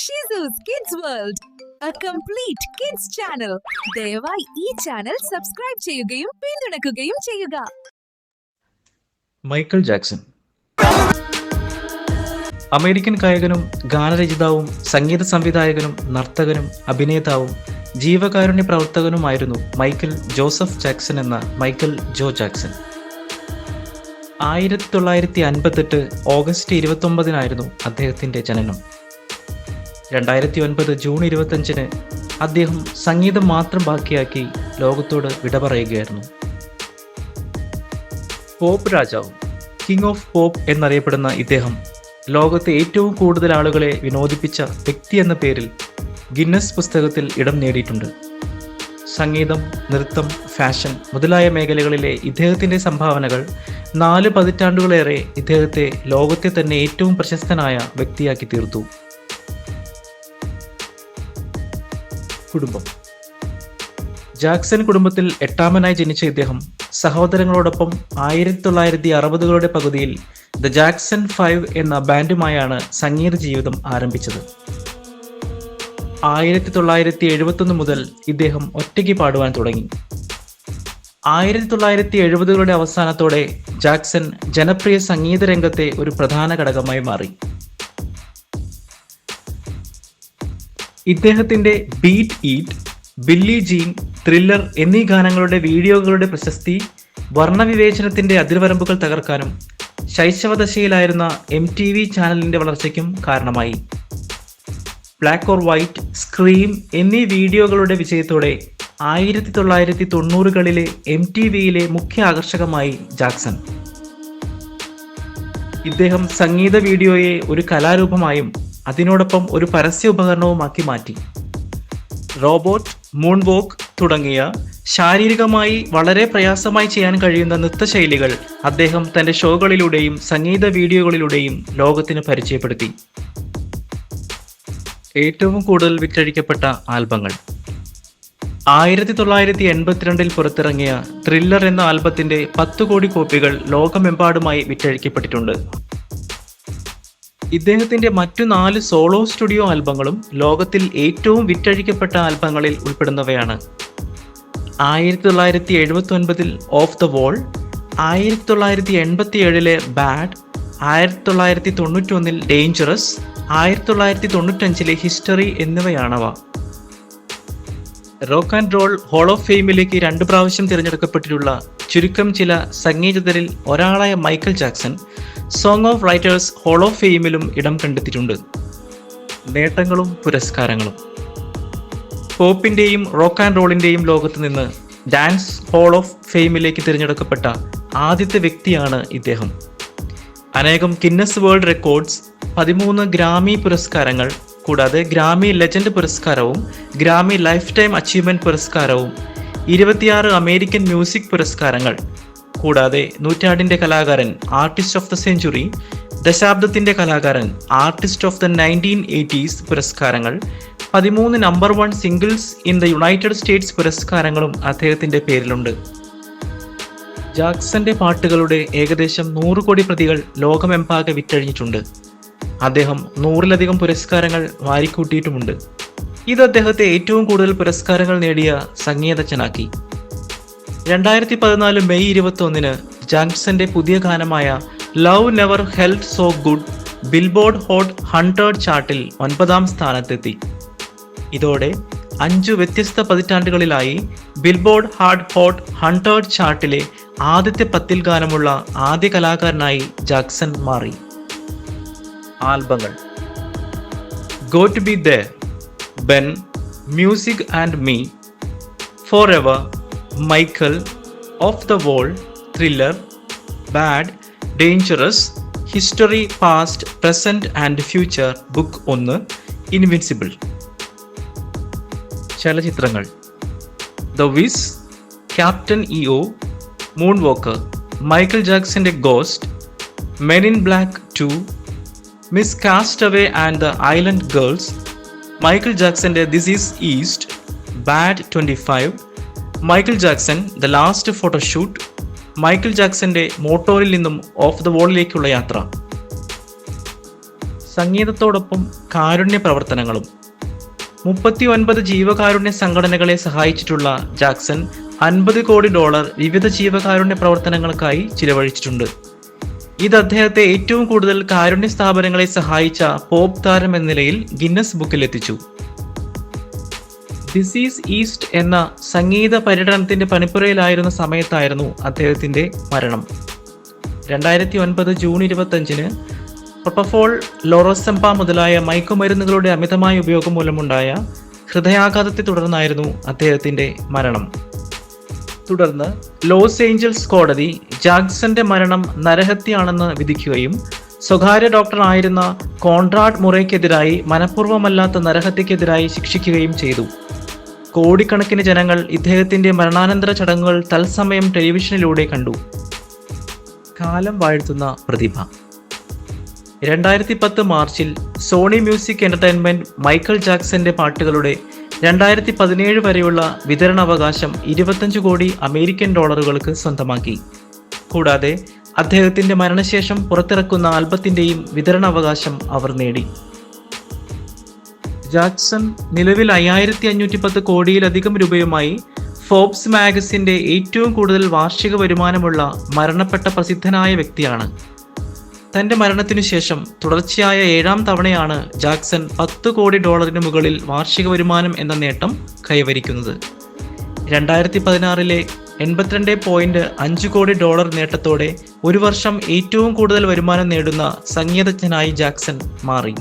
ഷിസൂസ് kids world a complete kids channel ദയവായി ഈ channel subscribe ചെയ്യുകയും പിന്തുണയ്ക്കുകയും ചെയ്യുക. Michael Jackson. അമേരിക്കൻ ഗായകനും ഗാനരചിതാവും സംഗീത സംവിധായകനും നർത്തകനും അഭിനേതാവും ജീവകാരുണ്യ പ്രവർത്തകനുമായിരുന്നു മൈക്കിൾ ജോസഫ് ജാക്സൺ എന്ന മൈക്കിൾ ജോ ജാക്സൺ. ആയിരത്തി തൊള്ളായിരത്തി അൻപത്തെട്ട് ഓഗസ്റ്റ് ഇരുപത്തൊമ്പതിനായിരുന്നു അദ്ദേഹത്തിന്റെ ജനനം. രണ്ടായിരത്തി ഒൻപത് ജൂൺ ഇരുപത്തഞ്ചിന് അദ്ദേഹം സംഗീതം മാത്രം ബാക്കിയാക്കി ലോകത്തോട് വിട പറയുകയായിരുന്നു. പോപ്പ് രാജാവ് കിങ് ഓഫ് പോപ്പ് എന്നറിയപ്പെടുന്ന ഇദ്ദേഹം ലോകത്തെ ഏറ്റവും കൂടുതൽ ആളുകളെ വിനോദിപ്പിച്ച വ്യക്തി എന്ന പേരിൽ ഗിന്നസ് പുസ്തകത്തിൽ ഇടം നേടിയിട്ടുണ്ട്. സംഗീതം നൃത്തം ഫാഷൻ മുതലായ മേഖലകളിലെ ഇദ്ദേഹത്തിന്റെ സംഭാവനകൾ നാല് പതിറ്റാണ്ടുകളേറെ ഇദ്ദേഹത്തെ ലോകത്തെ തന്നെ ഏറ്റവും പ്രശസ്തനായ വ്യക്തിയാക്കി തീർത്തു. കുടുംബം. ജാക്സൺ കുടുംബത്തിൽ എട്ടാമനായി ജനിച്ച ഇദ്ദേഹം സഹോദരങ്ങളോടൊപ്പം ആയിരത്തി തൊള്ളായിരത്തി അറുപതുകളുടെ പകുതിയിൽ ദ ജാക്സൺ ഫൈവ് എന്ന ബാൻഡുമായാണ് സംഗീത ജീവിതം ആരംഭിച്ചത്. ആയിരത്തി തൊള്ളായിരത്തി എഴുപത്തൊന്ന് മുതൽ ഇദ്ദേഹം ഒറ്റയ്ക്ക് പാടുവാൻ തുടങ്ങി. ആയിരത്തി തൊള്ളായിരത്തി എഴുപതുകളുടെ അവസാനത്തോടെ ജാക്സൺ ജനപ്രിയ സംഗീത രംഗത്തെ ഒരു പ്രധാന ഘടകമായി മാറി. ഇദ്ദേഹത്തിന്റെ Beat It Billie Jean Thriller എന്നീ ഗാനങ്ങളുടെ വീഡിയോകളുടെ പ്രശസ്തി വർണവിവേചനത്തിന്റെ അതിർവരമ്പുകൾ തകർക്കാനും ശൈശവദശയിലായിരുന്ന എം ടി വി ചാനലിന്റെ വളർച്ചയ്ക്കും കാരണമായി. ബ്ലാക്ക് ഓർ വൈറ്റ് സ്ക്രീം എന്നീ വീഡിയോകളുടെ വിജയത്തോടെ ആയിരത്തി തൊള്ളായിരത്തി തൊണ്ണൂറുകളിലെ എം ടി വിയിലെ മുഖ്യ ആകർഷകമായി ജാക്സൺ. ഇദ്ദേഹം സംഗീത വീഡിയോയെ ഒരു കലാരൂപമായും അതിനോടൊപ്പം ഒരു പരസ്യ ഉപകരണവുമാക്കി മാറ്റി. റോബോട്ട് മൂൺ വോക്ക് തുടങ്ങിയ ശാരീരികമായി വളരെ പ്രയാസമായി ചെയ്യാൻ കഴിയുന്ന നൃത്തശൈലികൾ അദ്ദേഹം തന്റെ ഷോകളിലൂടെയും സംഗീത വീഡിയോകളിലൂടെയും ലോകത്തിന് പരിചയപ്പെടുത്തി. ഏറ്റവും കൂടുതൽ വിറ്റഴിക്കപ്പെട്ട ആൽബങ്ങൾ. ആയിരത്തി തൊള്ളായിരത്തി എൺപത്തിരണ്ടിൽ പുറത്തിറങ്ങിയ ത്രില്ലർ എന്ന ആൽബത്തിന്റെ പത്ത് കോടി കോപ്പികൾ ലോകമെമ്പാടുമായി വിറ്റഴിക്കപ്പെട്ടിട്ടുണ്ട്. ഇദ്ദേഹത്തിന്റെ മറ്റു നാല് സോളോ സ്റ്റുഡിയോ ആൽബങ്ങളും ലോകത്തിൽ ഏറ്റവും വിറ്റഴിക്കപ്പെട്ട ആൽബങ്ങളിൽ ഉൾപ്പെടുന്നവയാണ്. ആയിരത്തി തൊള്ളായിരത്തി എഴുപത്തി ഒൻപതിൽ ഓഫ് ദ വോൾ ആയിരത്തി തൊള്ളായിരത്തി എൺപത്തി ഏഴിലെ ബാഡ് ആയിരത്തി തൊള്ളായിരത്തി തൊണ്ണൂറ്റി ഒന്നിൽ ഡേഞ്ചറസ് ആയിരത്തി തൊള്ളായിരത്തി തൊണ്ണൂറ്റഞ്ചിലെ history എന്നിവയാണവ. Rock and roll hall of ഫെയിമിലേക്ക് രണ്ട് പ്രാവശ്യം തിരഞ്ഞെടുക്കപ്പെട്ടിട്ടുള്ള ചുരുക്കം ചില സംഗീതകരിൽ ഒരാളായ Michael Jackson song of writers hall of ഫെയിമിലും ഇടം കണ്ടെത്തിയിട്ടുണ്ട്. നേട്ടങ്ങളും പുരസ്കാരങ്ങളും. പോപ്പിന്റെയും റോക്ക് ആൻഡ് റോളിന്റെയും ലോകത്ത് നിന്ന് ഡാൻസ് ഹോൾ ഓഫ് ഫെയിമിലേക്ക് തിരഞ്ഞെടുക്കപ്പെട്ട ആദ്യത്തെ വ്യക്തിയാണ് ഇദ്ദേഹം. അനേകം കിന്നസ് വേൾഡ് റെക്കോർഡ്സ് പതിമൂന്ന് ഗ്രാമി പുരസ്കാരങ്ങൾ കൂടാതെ ഗ്രാമി ലെജൻഡ് പുരസ്കാരവും ഗ്രാമി ലൈഫ് ടൈം അച്ചീവ്മെന്റ് പുരസ്കാരവും ഇരുപത്തിയാറ് അമേരിക്കൻ മ്യൂസിക് പുരസ്കാരങ്ങൾ കൂടാതെ നൂറ്റാണ്ടിന്റെ കലാകാരൻ ആർട്ടിസ്റ്റ് ഓഫ് ദ സെഞ്ചുറി ദശാബ്ദത്തിന്റെ കലാകാരൻ artist of the nineteen eighties പുരസ്കാരങ്ങൾ പതിമൂന്ന് number one singles in the United States പുരസ്കാരങ്ങളും അദ്ദേഹത്തിന്റെ പേരിലുണ്ട്. ജാക്സന്റെ പാട്ടുകളുടെ ഏകദേശം നൂറ് കോടി പ്രതികൾ ലോകമെമ്പാകെ വിറ്റഴിഞ്ഞിട്ടുണ്ട്. അദ്ദേഹം നൂറിലധികം പുരസ്കാരങ്ങൾ വാരിക്കൂട്ടിയിട്ടുമുണ്ട്. ഇത് അദ്ദേഹത്തെ ഏറ്റവും കൂടുതൽ പുരസ്കാരങ്ങൾ നേടിയ സംഗീതജ്ഞനാക്കി. രണ്ടായിരത്തി പതിനാല് മെയ് ഇരുപത്തി ഒന്നിന് ജാക്സന്റെ പുതിയ ഗാനമായ love never felt so good billboard hot hundred ചാർട്ടിൽ ഒൻപതാം സ്ഥാനത്തെത്തി. ഇതോടെ അഞ്ചു വ്യത്യസ്ത പതിറ്റാണ്ടുകളിലായി ബിൽബോർഡ് ഹാർഡ് ഹോട്ട് ഹൺഡ്രഡ് ചാർട്ടിലെ ആദ്യത്തെ പത്തിൽ ഗാനമുള്ള ആദ്യ കലാകാരനായി ജാക്സൺ മാറി. ആൽബങ്ങൾ. Go to be the Ben music and me forever Michael off the wall thriller bad dangerous history past present and future book ഒന്ന് ഇൻവിൻസിബിൾ ചലച്ചിത്രങ്ങൾ. The Wiz captain E O moonwalker Michael ജാക്സന്റെ ghost men in black to miss castaway and the island girls Michael ജാക്സന്റെ this is east bad twenty five Michael Jackson the last photoshoot Michael ജാക്സന്റെ മോട്ടോറിൽ നിന്നും of the വോളിലേക്കുള്ള യാത്ര. സംഗീതത്തോടൊപ്പം കാരുണ്യ പ്രവർത്തനങ്ങളും. മുപ്പത്തി ഒൻപത് ജീവകാരുണ്യ സംഘടനകളെ സഹായിച്ചിട്ടുള്ള Jackson അൻപത് കോടി ഡോളർ വിവിധ ജീവകാരുണ്യ പ്രവർത്തനങ്ങൾക്കായി ചിലവഴിച്ചിട്ടുണ്ട്. ഇത് അദ്ദേഹത്തെ ഏറ്റവും കൂടുതൽ കാരുണ്യ സ്ഥാപനങ്ങളെ സഹായിച്ച പോപ്പ് താരം എന്ന നിലയിൽ ഗിന്നസ് ബുക്കിൽ എത്തിച്ചു. ഡിസീസ് ഈസ്റ്റ് എന്ന സംഗീത പര്യടനത്തിന്റെ പണിപ്പുരയിലായിരുന്ന സമയത്തായിരുന്നു അദ്ദേഹത്തിന്റെ മരണം. രണ്ടായിരത്തി ഒൻപത് ജൂൺ ഇരുപത്തഞ്ചിന് പ്രൊപ്പഫോൾ ലോറോസെമ്പ മുതലായ മയക്കുമരുന്നുകളുടെ അമിതമായ ഉപയോഗം മൂലമുണ്ടായ ഹൃദയാഘാതത്തെ തുടർന്നായിരുന്നു അദ്ദേഹത്തിന്റെ മരണം. തുടർന്ന് ലോസ് ഏഞ്ചൽസ് കോടതി ജാക്സന്റെ മരണം നരഹത്യയാണെന്ന് വിധിക്കുകയും സ്വകാര്യ ഡോക്ടറായിരുന്ന കോൺട്രാഡ് മുറയ്ക്കെതിരായി മനഃപൂർവമല്ലാത്ത നരഹത്യക്കെതിരായി ശിക്ഷിക്കുകയും ചെയ്തു. കോടിക്കണക്കിന് ജനങ്ങൾ ഇദ്ദേഹത്തിന്റെ മരണാനന്തര ചടങ്ങുകൾ തത്സമയം ടെലിവിഷനിലൂടെ കണ്ടു. കാലം വാഴ്ത്തുന്ന പ്രതിഭ. രണ്ടായിരത്തി പത്ത് മാർച്ചിൽ സോണി മ്യൂസിക് എന്റർടൈൻമെന്റ് മൈക്കൽ ജാക്സന്റെ പാട്ടുകളുടെ രണ്ടായിരത്തി പതിനേഴ് വരെയുള്ള വിതരണാവകാശം ഇരുപത്തഞ്ച് കോടി അമേരിക്കൻ ഡോളറുകൾക്ക് സ്വന്തമാക്കി. കൂടാതെ അദ്ദേഹത്തിന്റെ മരണശേഷം പുറത്തിറക്കുന്ന ആൽബത്തിന്റെയും വിതരണാവകാശം അവർ നേടി. ജാക്സൺ നിലവിൽ അയ്യായിരത്തി അഞ്ഞൂറ്റി പത്ത് കോടിയിലധികം രൂപയുമായി ഫോബ്സ് മാഗസിന്റെ ഏറ്റവും കൂടുതൽ വാർഷിക വരുമാനമുള്ള മരണപ്പെട്ട പ്രസിദ്ധനായ വ്യക്തിയാണ്. തന്റെ മരണത്തിനു ശേഷം തുടർച്ചയായ ഏഴാം തവണയാണ് ജാക്സൺ പത്ത് കോടി ഡോളറിന് മുകളിൽ വാർഷിക വരുമാനം എന്ന നേട്ടം കൈവരിക്കുന്നത്. രണ്ടായിരത്തി പതിനാറിലെ എൺപത്തിരണ്ട് പോയിന്റ് അഞ്ച് കോടി ഡോളർ നേട്ടത്തോടെ ഒരു വർഷം ഏറ്റവും കൂടുതൽ വരുമാനം നേടുന്ന സംഗീതജ്ഞനായി ജാക്സൺ മാറി.